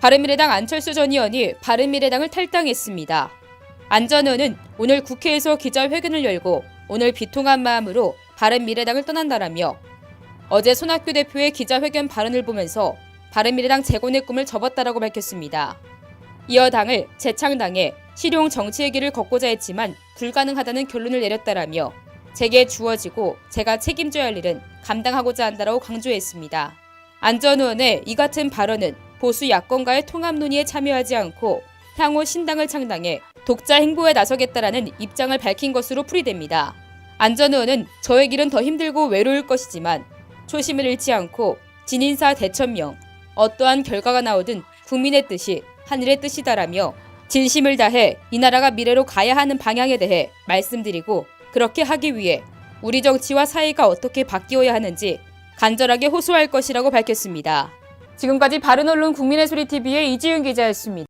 바른미래당 안철수 전 의원이 바른미래당을 탈당했습니다. 안 전 의원은 오늘 국회에서 기자회견을 열고 오늘 비통한 마음으로 바른미래당을 떠난다라며 어제 손학규 대표의 기자회견 발언을 보면서 바른미래당 재건의 꿈을 접었다라고 밝혔습니다. 이어 당을 재창당해 실용 정치의 길을 걷고자 했지만 불가능하다는 결론을 내렸다라며 제게 주어지고 제가 책임져야 할 일은 감당하고자 한다라고 강조했습니다. 안 전 의원의 이 같은 발언은 보수 야권과의 통합 논의에 참여하지 않고 향후 신당을 창당해 독자 행보에 나서겠다라는 입장을 밝힌 것으로 풀이됩니다. 안 전 의원은 저의 길은 더 힘들고 외로울 것이지만 초심을 잃지 않고 진인사 대천명 어떠한 결과가 나오든 국민의 뜻이 하늘의 뜻이다라며 진심을 다해 이 나라가 미래로 가야 하는 방향에 대해 말씀드리고 그렇게 하기 위해 우리 정치와 사회가 어떻게 바뀌어야 하는지 간절하게 호소할 것이라고 밝혔습니다. 지금까지 바른언론 국민의 소리 TV의 이지윤 기자였습니다.